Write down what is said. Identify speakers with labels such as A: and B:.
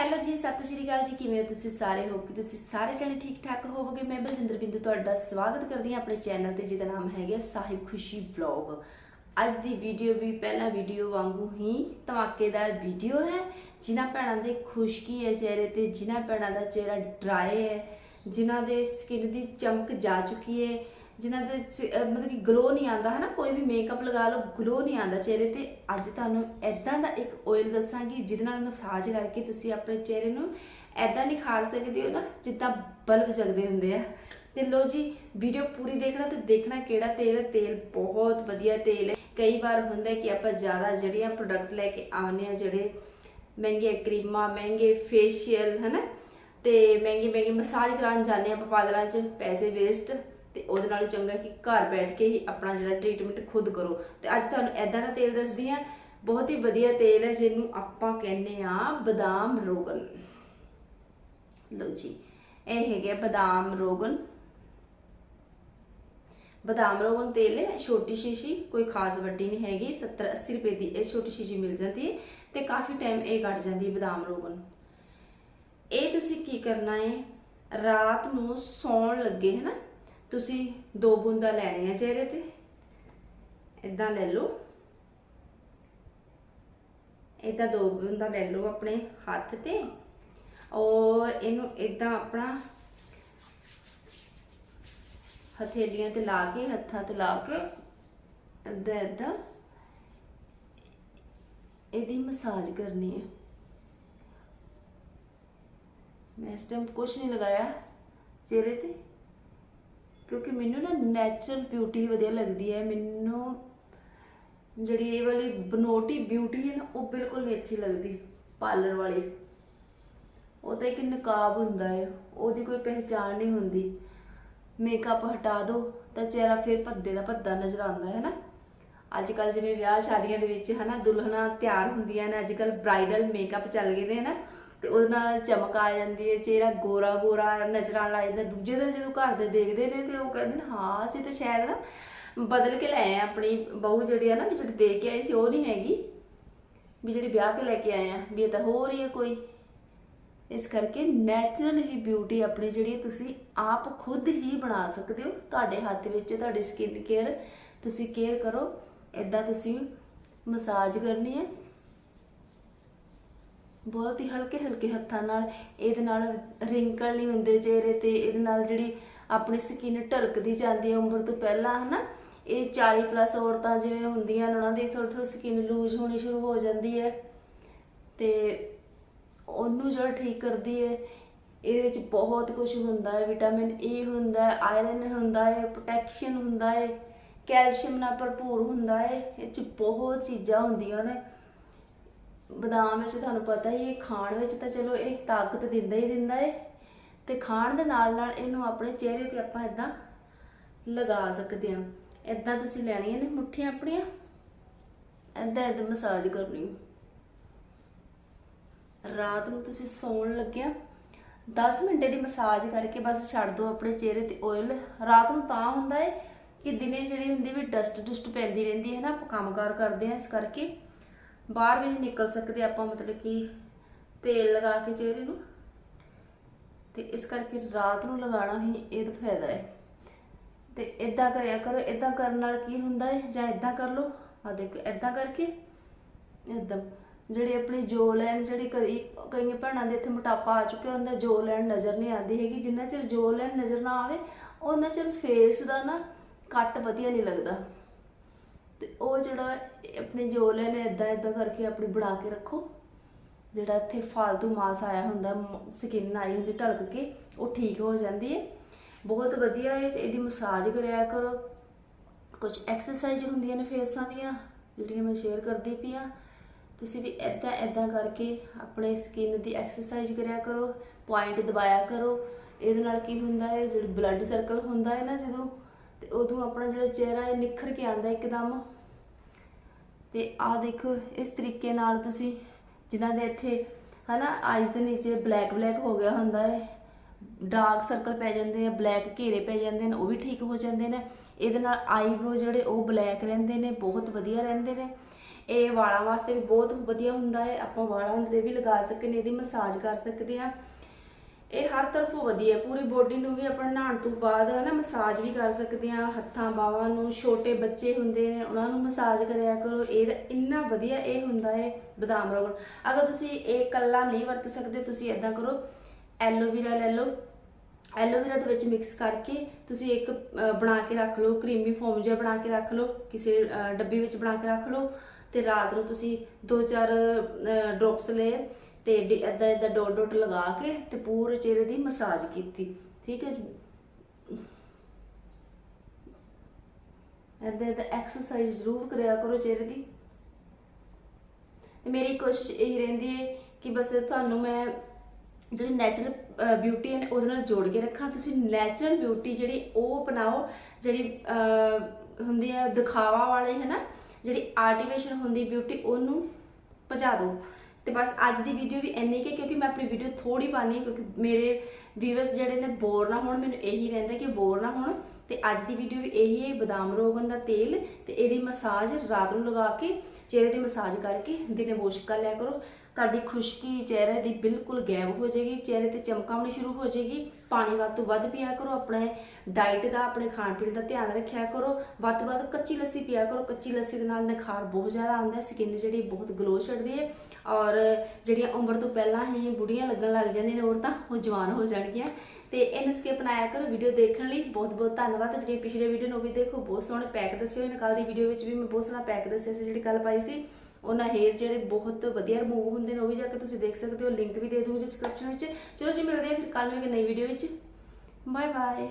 A: Hello ਜੀ, ਸਤਿ ਸ਼੍ਰੀ ਅਕਾਲ ਜੀ। ਕਿਵੇਂ ਹੋ ਤੁਸੀਂ ਸਾਰੇ? ਹੋ ਕਿ ਤੁਸੀਂ ਸਾਰੇ ਜਣੇ ਠੀਕ ਠਾਕ ਹੋਵੋਗੇ। ਮੈਂ ਬਲਜਿੰਦਰ ਬਿੰਦੂ ਤੁਹਾਡਾ ਸਵਾਗਤ ਕਰਦੀ ਹਾਂ ਆਪਣੇ ਚੈਨਲ ਤੇ, ਜਿਹਦਾ ਨਾਮ ਹੈਗਾ ਸਾਹਿਬ ਖੁਸ਼ੀ ਵਲੌਗ ਅੱਜ ਦੀ ਵੀਡੀਓ ਵੀ ਪਹਿਲਾ ਵੀਡੀਓ ਵਾਂਗੂ ਹੀ ਧਮਾਕੇਦਾਰ ਵੀਡੀਓ ਹੈ, ਜਿਨ੍ਹਾਂ ਭੈਣਾਂ ਦੇ ਖੁਸ਼ਕੀ ਹੈ ਚਿਹਰੇ ਤੇ, ਜਿਨ੍ਹਾਂ ਭੈਣਾਂ ਦਾ ਚਿਹਰਾ ਡਰਾਈ ਹੈ, ਜਿਨ੍ਹਾਂ ਦੇ ਸਕਿਨ ਦੀ ਚਮਕ ਜਾ ਚੁੱਕੀ ਹੈ। ਜਿਨ੍ਹਾਂ ਦੇ ਚ- ਅਹ ਮਤਲਬ ਕਿ ਗਲੋ ਨਹੀਂ ਆਉਂਦਾ ਹੈ ਨਾ ਕੋਈ ਵੀ ਮੇਕਅਪ ਲਗਾ ਲਓ ਗਲੋ ਨਹੀਂ ਆਉਂਦਾ ਚਿਹਰੇ ਤੇ। ਅੱਜ ਤੁਹਾਨੂੰ ਐਦਾਂ ਦਾ ਇੱਕ ਆਇਲ ਦੱਸਾਂਗੀ, ਜਿਹਦੇ ਨਾਲ ਮਸਾਜ ਕਰਕੇ ਤੁਸੀਂ ਆਪਣੇ ਚਿਹਰੇ ਨੂੰ ਐਦਾਂ ਨਿਖਾਰ ਸਕਦੇ ਹੋ ਨਾ, ਜਿੱਦਾਂ ਬਲਬ ਜਗਦੇ ਹੁੰਦੇ ਆ। ਤੇ ਲੋ ਜੀ ਵੀਡੀਓ ਪੂਰੀ ਦੇਖਣਾ ਤੇ ਦੇਖਣਾ ਕਿਹੜਾ ਤੇਲ ਹੈ। ਤੇਲ ਬਹੁਤ ਵਧੀਆ ਤੇਲ ਹੈ। ਕਈ ਵਾਰ ਹੁੰਦਾ ਹੈ ਕਿ ਆਪਾਂ ਜ਼ਿਆਦਾ ਜਿਹੜੀਆਂ ਪ੍ਰੋਡਕਟ ਲੈ ਕੇ ਆਉਂਦੇ ਆ ਜਿਹੜੇ ਮਹਿੰਗੀਆਂ ਕਰੀਮਾਂ, ਮਹਿੰਗੇ ਫੇਸ਼ੀਅਲ ਹਨਾ? ਤੇ ਮਹਿੰਗੇ ਮਹਿੰਗੇ ਮਸਾਜ ਕਰਾਉਣ ਜਾਂਦੇ ਆ ਆਪਾਂ ਪਾਰਲਰਾਂ 'ਚ, ਪੈਸੇ ਵੇਸਟ ਤੇ ਉਹਦੇ ਨਾਲ ਚੰਗਾ ਕਿ ਘਰ ਬੈਠ ਕੇ ਹੀ ਆਪਣਾ ਜਿਹੜਾ ਟ੍ਰੀਟਮੈਂਟ ਖੁਦ ਕਰੋ। ਤੇ ਅੱਜ ਤੁਹਾਨੂੰ ਐਦਾਂ ਦਾ ਤੇਲ ਦੱਸਦੀ ਆ ਬਹੁਤ ਹੀ ਵਧੀਆ ਤੇਲ ਹੈ ਜਿਹਨੂੰ ਆਪਾਂ ਕਹਿੰਦੇ ਆ ਬਦਾਮ ਰੋਗਨ। ਲਓ ਜੀ, ਇਹ ਹੈਗਾ ਬਦਾਮ ਰੋਗਨ। ਬਦਾਮ ਰੋਗਨ ਤੇਲ ਹੈ, ਛੋਟੀ ਸ਼ੀਸ਼ੀ, ਕੋਈ ਖਾਸ ਵੱਡੀ ਨਹੀਂ ਹੈਗੀ 70 80 ਰੁਪਏ ਦੀ ਇਹ ਛੋਟੀ ਸ਼ੀਸ਼ੀ ਮਿਲ ਜਾਂਦੀ ਹੈ ਤੇ ਕਾਫੀ ਟਾਈਮ ਇਹ ਕੱਟ ਜਾਂਦੀ ਹੈ ਬਦਾਮ ਰੋਗਨ। ਇਹ ਤੁਸੀਂ ਕੀ ਕਰਨਾ ਹੈ? ਰਾਤ ਨੂੰ ਸੌਣ ਲੱਗੇ, ਹੈ ਨਾ? ਤੁਸੀਂ ਦੋ ਬੂੰਦਾਂ ਲੈਣੀਆਂ ਚਿਹਰੇ ਤੇ। ਇਦਾਂ ਲੈ ਲਓ। ਇਦਾਂ ਦੋ ਬੂੰਦਾਂ ਲੈ ਲਓ ਆਪਣੇ ਹੱਥ ਤੇ। ਔਰ ਇਹਨੂੰ ਇਦਾਂ ਆਪਣਾ ਹਥੇਲੀਆਂ ਤੇ ਲਾ ਕੇ, ਹੱਥਾਂ ਤੇ ਲਾ ਕੇ ਇਦਾਂ ਇਦਾਂ ਇਹਦੀ ਮਸਾਜ ਕਰਨੀ ਹੈ। ਮੈਂ ਇਸ ਟਾਈਮ ਕੁਝ ਨਹੀਂ ਲਗਾਇਆ ਚਿਹਰੇ ਤੇ। ਕਿਉਂਕਿ ਮੈਨੂੰ ਨਾ ਨੈਚੁਰਲ ਬਿਊਟੀ ਵਧੀਆ ਲੱਗਦੀ ਹੈ। ਮੈਨੂੰ ਜਿਹੜੀ ਇਹ ਵਾਲੀ ਬਨੋਟੀ ਬਿਊਟੀ ਹੈ ਨਾ, ਉਹ ਬਿਲਕੁਲ ਨਹੀਂ ਅੱਛੀ ਲੱਗਦੀ ਪਾਰਲਰ ਵਾਲੀ। ਉਹ ਤਾਂ ਇੱਕ ਨਕਾਬ ਹੁੰਦਾ ਹੈ। ਉਹਦੀ ਕੋਈ ਪਹਿਚਾਣ ਨਹੀਂ ਹੁੰਦੀ। ਮੇਕਅਪ ਹਟਾ ਦੋ, ਤਾਂ ਚਿਹਰਾ ਫਿਰ ਭੱਦੇ ਦਾ ਭੱਦਾ ਨਜ਼ਰ ਆਉਂਦਾ ਹੈ ਨਾ। ਅੱਜ ਕੱਲ ਜਿਵੇਂ ਵਿਆਹ ਸ਼ਾਦੀਆਂ ਦੇ ਵਿੱਚ ਹਨਾ ਦੁਲਹਨਾਂ ਤਿਆਰ ਹੁੰਦੀਆਂ ਨੇ ਅੱਜ ਕੱਲ ਬ੍ਰਾਈਡਲ ਮੇਕਅਪ ਚੱਲ ਗਏ ਨੇ ਨਾ ਤੇ ਉਹਦੇ ਨਾਲ ਚਮਕ ਆ ਜਾਂਦੀ ਹੈ, ਚਿਹਰਾ ਗੋਰਾ ਗੋਰਾ ਨਜ਼ਰ ਆਉਣ ਲੱਗ ਜਾਂਦਾ। ਦੂਜੇ ਦਿਨ ਜਦੋਂ ਘਰ ਦੇ ਦੇਖਦੇ ਨੇ ਤੇ ਉਹ ਕਹਿੰਦੇ ਨੇ, ਹਾਂ, ਅਸੀਂ ਤਾਂ ਸ਼ਾਇਦ ਨਾ ਬਦਲ ਕੇ ਲੈ ਆਏ ਆਪਣੀ ਬਹੂ ਜਿਹੜੀ ਆ ਨਾ, ਵੀ ਜਿਹੜੀ ਦੇਖ ਕੇ ਆਈ ਸੀ, ਉਹ ਨਹੀਂ ਹੈਗੀ। ਵੀ ਜਿਹੜੀ ਵਿਆਹ ਕੇ ਲੈ ਕੇ ਆਏ ਆ ਵੀ ਇਹ ਤਾਂ ਹੋ ਰਹੀ ਹੈ ਕੋਈ। ਇਸ ਕਰਕੇ ਨੈਚੁਰਲ ਹੀ ਬਿਊਟੀ ਆਪਣੀ ਜਿਹੜੀ ਤੁਸੀਂ ਆਪ ਖੁਦ ਹੀ ਬਣਾ ਸਕਦੇ ਹੋ। ਤੁਹਾਡੇ ਹੱਥ ਵਿੱਚ, ਤੁਹਾਡੀ ਸਕਿਨ ਕੇਅਰ ਤੁਸੀਂ ਕੇਅਰ ਕਰੋ। ਇਦਾਂ ਤੁਸੀਂ ਮਸਾਜ ਕਰਨੀ ਹੈ। ਬਹੁਤ ਹੀ ਹਲਕੇ ਹਲਕੇ ਹੱਥਾਂ ਨਾਲ ਇਹਦੇ ਨਾਲ ਰਿੰਕਲ ਨਹੀਂ ਹੁੰਦੇ ਚਿਹਰੇ ਤੇ, ਇਹਦੇ ਨਾਲ ਜਿਹੜੀ ਆਪਣੀ ਸਕਿਨ ਢਲਕਦੀ ਜਾਂਦੀ ਹੈ ਉਮਰ ਤੋਂ ਪਹਿਲਾਂ, ਹਨਾ? ਇਹ 40 ਪਲੱਸ ਔਰਤਾਂ ਜਿਵੇਂ ਹੁੰਦੀਆਂ ਨੇ, ਉਹਨਾਂ ਦੀ ਥੋੜੀ ਥੋੜੀ ਸਕਿਨ ਲੂਜ਼ ਹੋਣੀ ਸ਼ੁਰੂ ਹੋ ਜਾਂਦੀ ਹੈ ਤੇ ਉਹਨੂੰ ਜਿਹੜਾ ਠੀਕ ਕਰਦੀ ਹੈ, ਇਹਦੇ ਵਿੱਚ ਬਹੁਤ ਕੁਝ ਹੁੰਦਾ ਹੈ ਵਿਟਾਮਿਨ ਏ ਹੁੰਦਾ ਹੈ ਆਇਰਨ ਹੁੰਦਾ ਹੈ ਪ੍ਰੋਟੈਕਸ਼ਨ ਹੁੰਦਾ ਹੈ ਕੈਲਸ਼ੀਅਮ ਨਾਲ ਭਰਪੂਰ ਹੁੰਦਾ ਹੈ, ਇਹ ਚ ਬਹੁਤ ਚੀਜ਼ਾਂ ਹੁੰਦੀਆਂ ਨੇ। ਬਦਾਮ ਵਿੱਚ ਤੁਹਾਨੂੰ ਪਤਾ ਹੀ ਇਹ ਖਾਣ ਵਿੱਚ ਤਾਂ ਚਲੋ ਇਹ ਤਾਕਤ ਦਿੰਦਾ ਹੀ ਦਿੰਦਾ ਹੈ। ਤੇ ਖਾਣ ਦੇ ਨਾਲ ਨਾਲ ਇਹਨੂੰ ਆਪਣੇ ਚਿਹਰੇ ਤੇ ਆਪਾਂ ਇਦਾਂ ਲਗਾ ਸਕਦੇ ਹਾਂ। ਇਦਾਂ ਤੁਸੀਂ ਲੈਣੀਆਂ ਨੇ ਮੁੱਠੀਆਂ ਆਪਣੀਆਂ। ਇਦਾਂ ਇਦਾਂ ਮਸਾਜ ਕਰਨੀ। ਰਾਤ ਨੂੰ ਤੁਸੀਂ ਸੌਣ ਲੱਗਿਆ। 10 ਮਿੰਟੇ ਦੀ ਮਸਾਜ ਕਰਕੇ ਬਸ ਛੱਡ ਦਿਓ ਆਪਣੇ ਚਿਹਰੇ ਤੇ ਆਇਲ ਰਾਤ ਨੂੰ ਤਾਂ ਹੁੰਦਾ ਹੈ ਕਿ ਦਿਨੇ ਜਿਹੜੀ ਹੁੰਦੀ ਵੀ ਡਸਟ ਡਸਟ ਪੈਂਦੀ ਰਹਿੰਦੀ ਹੈ ਨਾ, ਆਪਾਂ ਕੰਮਕਾਰ ਕਰਦੇ ਆ ਇਸ ਕਰਕੇ। ਬਾਹਰ ਵੀ ਨਹੀਂ ਨਿਕਲ ਸਕਦੇ ਆਪਾਂ, ਮਤਲਬ ਕਿ ਤੇਲ ਲਗਾ ਕੇ ਚਿਹਰੇ ਨੂੰ। ਤੇ ਇਸ ਕਰਕੇ ਰਾਤ ਨੂੰ ਲਗਾਉਣਾ ਹੀ ਇਹਦਾ ਫਾਇਦਾ ਹੈ। ਤੇ ਇਦਾਂ ਕਰਿਆ ਕਰੋ ਇਦਾਂ ਕਰਨ ਨਾਲ ਕੀ ਹੁੰਦਾ ਹੈ? ਜਾਂ ਇਦਾਂ ਕਰ ਲਓ? ਆ ਦੇਖੋ ਇਦਾਂ ਕਰਕੇ ਇਦਾਂ ਜਿਹੜੀ ਆਪਣੀ ਜੋ ਲੈਣ, ਜਿਹੜੀ ਕਈ, ਕਈਆਂ ਭੈਣਾਂ ਦੇ ਇੱਥੇ ਮੋਟਾਪਾ ਆ ਚੁੱਕਿਆ ਹੁੰਦਾ ਜੋ ਲੈਣ ਨਜ਼ਰ ਨਹੀਂ ਆਉਂਦੀ ਹੈਗੀ। ਜਿੰਨਾ ਚਿਰ ਜੋ ਲੈਣ ਨਜ਼ਰ ਨਾ ਆਵੇ, ਉਹਨਾਂ ਚਿਰ ਫੇਸ ਦਾ ਨਾ ਕੱਟ ਵਧੀਆ ਨਹੀਂ ਲੱਗਦਾ। ਤੇ ਉਹ ਜਿਹੜਾ ਆਪਣੇ ਆਪਣੀ ਜੋ ਲਾਈਨ ਇਦਾਂ ਇਦਾਂ ਕਰਕੇ ਆਪਣੀ ਬਣਾ ਕੇ ਰੱਖੋ। ਜਿਹੜਾ ਇੱਥੇ ਫालतू ਮਾਸ ਆਇਆ ਹੁੰਦਾ ਸਕਿਨ ਆਈ ਹੁੰਦੀ ਢਲਕ ਕੇ, ਉਹ ਠੀਕ ਹੋ ਜਾਂਦੀ ਹੈ ਬਹੁਤ ਵਧੀਆ ਹੈ ਤੇ ਇਹਦੀ ਮਸਾਜ ਕਰਿਆ ਕਰੋ। ਕੁਝ ਐਕਸਰਸਾਈਜ਼ ਹੁੰਦੀਆਂ ਨੇ ਫੇਸਾਂ ਦੀਆਂ, ਜਿਹੜੀਆਂ ਮੈਂ ਸ਼ੇਅਰ ਕਰਦੀ ਪਈ ਆ। ਤੁਸੀਂ ਵੀ ਇਦਾਂ ਇਦਾਂ ਕਰਕੇ ਆਪਣੇ ਸਕਿਨ ਦੀ ਐਕਸਰਸਾਈਜ਼ ਕਰਿਆ ਕਰੋ ਪੁਆਇੰਟ ਦਬਾਇਆ ਕਰੋ। ਇਹਦੇ ਨਾਲ ਕੀ ਹੁੰਦਾ ਹੈ ਜਿਹੜਾ ਬਲੱਡ ਸਰਕਲ ਹੁੰਦਾ ਹੈ ਨਾ ਜਦੋਂ, ਤੇ ਉਦੋਂ ਆਪਣਾ ਜਿਹੜਾ ਚਿਹਰਾ ਹੈ ਨਿਖਰ ਕੇ ਆਉਂਦਾ ਇੱਕਦਮ। ਤੇ ਆਹ ਦੇਖੋ, ਇਸ ਤਰੀਕੇ ਨਾਲ ਤੁਸੀਂ ਜਿਨ੍ਹਾਂ ਦੇ ਇੱਥੇ, ਹਨਾ ਆਈਜ਼ ਦੇ ਨੀਚੇ ਬਲੈਕ ਬਲੈਕ ਹੋ ਗਿਆ ਹੁੰਦਾ ਹੈ ਡਾਰਕ ਸਰਕਲ ਪੈ ਜਾਂਦੇ ਆ ਬਲੈਕ ਘੇਰੇ ਪੈ ਜਾਂਦੇ ਨੇ, ਉਹ ਵੀ ਠੀਕ ਹੋ ਜਾਂਦੇ ਨੇ। ਇਹਦੇ ਨਾਲ ਆਈਬ੍ਰੋ ਜਿਹੜੇ, ਉਹ ਬਲੈਕ ਰਹਿੰਦੇ ਨੇ, ਬਹੁਤ ਵਧੀਆ ਰਹਿੰਦੇ ਨੇ। ਇਹ ਵਾਲਾਂ ਵਾਸਤੇ ਵੀ ਬਹੁਤ ਵਧੀਆ ਹੁੰਦਾ ਹੈ, ਆਪਾਂ ਵਾਲਾਂ 'ਤੇ ਵੀ ਲਗਾ ਸਕਦੇ ਨੇ, ਇਹਦੀ ਮਸਾਜ ਕਰ ਸਕਦੇ ਆ ਇਹ ਹਰ ਤਰਫੋਂ ਵਧੀਆ ਹੈ। ਪੂਰੀ ਬੋਡੀ ਨੂੰ ਵੀ ਆਪਾਂ ਨਹਾਉਣ ਤੋਂ ਬਾਅਦ ਹੈ ਨਾ ਮਸਾਜ ਵੀ ਕਰ ਸਕਦੇ ਆ ਹੱਥਾਂ, ਬਾਹਾਂ ਨੂੰ ਛੋਟੇ ਬੱਚੇ ਹੁੰਦੇ ਨੇ, ਉਹਨਾਂ ਨੂੰ ਮਸਾਜ ਕਰਿਆ ਕਰੋ। ਇਹ ਇੰਨਾ ਵਧੀਆ ਇਹ ਹੁੰਦਾ ਹੈ ਬਦਾਮ ਰੋਗਨ ਅਗਰ ਤੁਸੀਂ ਇਹ ਕੱਲਾ ਨਹੀਂ ਵਰਤ ਸਕਦੇ, ਤੁਸੀਂ ਇਦਾਂ ਕਰੋ, ਐਲੋਵੀਰਾ ਲੈ ਲਓ। ਐਲੋਵੇਰਾ ਦੇ ਵਿੱਚ ਮਿਕਸ ਕਰਕੇ ਤੁਸੀਂ ਇੱਕ ਬਣਾ ਕੇ ਰੱਖ ਲਓ, ਕਰੀਮੀ ਫੋਮ ਜਿਹਾ ਬਣਾ ਕੇ ਰੱਖ ਲਓ, ਕਿਸੇ ਡੱਬੀ ਵਿੱਚ ਬਣਾ ਕੇ ਰੱਖ ਲਓ ਤੇ ਰਾਤ ਨੂੰ ਤੁਸੀਂ ਦੋ ਚਾਰ ਡ੍ਰੌਪਸ ਲਏ। ਤੇ ਇਦਾਂ ਇਦਾਂ ਡੋਟ ਡੋਟ ਲਗਾ ਕੇ ਤੇ ਪੂਰੇ ਚਿਹਰੇ ਦੀ ਮਸਾਜ ਕੀਤੀ, ਠੀਕ ਹੈ ਇਦਾਂ ਇਦਾਂ ਐਕਸਰਸਾਈਜ਼ ਜ਼ਰੂਰ ਕਰਿਆ ਕਰੋ ਚਿਹਰੇ ਦੀ। ਤੇ ਮੇਰੀ ਕੋਸ਼ਿਸ਼ ਇਹ ਰਹਿੰਦੀ ਹੈ ਕਿ ਬਸ ਤੁਹਾਨੂੰ ਮੈਂ ਜਿਹੜੀ ਨੈਚੁਰਲ ਬਿਊਟੀ ਹੈ ਉਹਦੇ ਨਾਲ ਜੋੜ ਕੇ ਰੱਖਾਂ। ਤੁਸੀਂ ਨੈਚੁਰਲ ਬਿਊਟੀ ਜਿਹੜੀ ਉਹ ਅਪਣਾਓ, ਜਿਹੜੀ ਹੁੰਦੀ ਹੈ, ਦਿਖਾਵਾ ਵਾਲੇ ਹੈ ਨਾ, ਜਿਹੜੀ ਆਰਟੀਫੀਸ਼ੀਅਲ ਹੁੰਦੀ ਬਿਊਟੀ ਉਹਨੂੰ ਭਜਾ ਦਿਓ। ਤੇ ਬਸ ਅੱਜ ਦੀ ਵੀਡੀਓ ਵੀ ਇੰਨੀ ਕਿ ਕਿਉਂਕਿ ਮੈਂ ਆਪਣੀ ਵੀਡੀਓ ਥੋੜੀ ਪਾਣੀ ਹੈ ਕਿਉਂਕਿ ਮੇਰੇ ਵੀਵਰਸ ਜਿਹੜੇ ਨੇ ਬੋਰ ਨਾ ਹੋਣ, ਮੈਨੂੰ ਇਹੀ ਰਹਿੰਦਾ ਕਿ ਬੋਰ ਨਾ ਹੋਣ। ਤੇ ਅੱਜ ਦੀ ਵੀਡੀਓ ਵੀ ਇਹੀ ਹੈ, ਬਦਾਮ ਰੋਗਨ ਦਾ ਤੇਲ ਤੇ ਇਹਦੀ ਮਸਾਜ ਰਾਤ ਨੂੰ ਲਗਾ ਕੇ, ਚਿਹਰੇ ਦੀ ਮਸਾਜ ਕਰਕੇ ਦਿਨੇ ਵਾਸ਼ ਕਰ ਲਿਆ ਕਰੋ। ਤੁਹਾਡੀ ਖੁਸ਼ਕੀ ਚਿਹਰੇ ਦੀ ਬਿਲਕੁਲ ਗਾਇਬ ਹੋ ਜਾਏਗੀ, ਚਿਹਰੇ ਤੇ ਚਮਕ ਆਉਣੀ ਸ਼ੁਰੂ ਹੋ ਜਾਏਗੀ। ਪਾਣੀ ਵੱਧ ਤੋਂ ਵੱਧ ਪੀਆ ਕਰੋ, ਆਪਣੇ ਡਾਈਟ ਦਾ, ਆਪਣੇ ਖਾਣ ਪੀਣ ਦਾ ਧਿਆਨ ਰੱਖਿਆ ਕਰੋ। ਵੱਧ ਤੋਂ ਵੱਧ ਕੱਚੀ ਲੱਸੀ ਪੀਆ ਕਰੋ, ਕੱਚੀ ਲੱਸੀ ਦੇ ਨਾਲ ਨਿਖਾਰ ਬਹੁਤ ਜ਼ਿਆਦਾ ਆਉਂਦਾ ਹੈ ਸਕਿਨ ਜਿਹੜੀ ਬਹੁਤ ਗਲੋ ਛੱਡਦੀ ਹੈ ਔਰ ਜਿਹੜੀਆਂ ਉਮਰ ਤੋਂ ਪਹਿਲਾਂ ਹੀ ਬੁੜੀਆਂ ਲੱਗਣ ਲੱਗ ਜਾਂਦੀਆਂ ਨੇ, ਔਰਤਾਂ, ਉਹ ਜਵਾਨ ਹੋ ਜਾਣਗੀਆਂ। ਤੇ ਇਹ ਨੁਸਖੇ ਅਪਣਾਇਆ ਕਰੋ ਵੀਡੀਓ ਦੇਖਣ ਲਈ ਬਹੁਤ ਬਹੁਤ ਧੰਨਵਾਦ। ਜਿਹੜੀ ਪਿਛਲੇ ਵੀਡੀਓ ਨੂੰ ਵੀ ਦੇਖੋ, ਬਹੁਤ ਸੋਹਣੇ ਪੈਕ ਦੱਸੇ ਹੋਏ ਨੇ। ਕੱਲ ਦੀ ਵੀਡੀਓ ਵਿੱਚ ਵੀ ਮੈਂ ਬਹੁਤ ਸੋਹਣਾ ਪੈਕ ਦੱਸਿਆ ਸੀ, ਜਿਹੜੀ ਕੱਲ ਪਾਈ ਸੀ। ਉਹਨਾਂ ਹੇਅਰ ਜਿਹੜੇ ਬਹੁਤ ਵਧੀਆ ਰਿਮੂਵ ਹੁੰਦੇ ਨੇ, ਉਹ ਵੀ ਜਾ ਕੇ ਤੁਸੀਂ ਦੇਖ ਸਕਦੇ ਹੋ। ਲਿੰਕ ਵੀ ਦੇ ਦੂੰਗੀ ਡਿਸਕ੍ਰਿਪਸ਼ਨ ਵਿੱਚ। ਚਲੋ ਜੀ, ਮਿਲਦੇ ਹਾਂ ਫਿਰ ਕੱਲ ਨੂੰ ਇੱਕ ਨਈ ਵੀਡੀਓ ਵਿੱਚ। Bye bye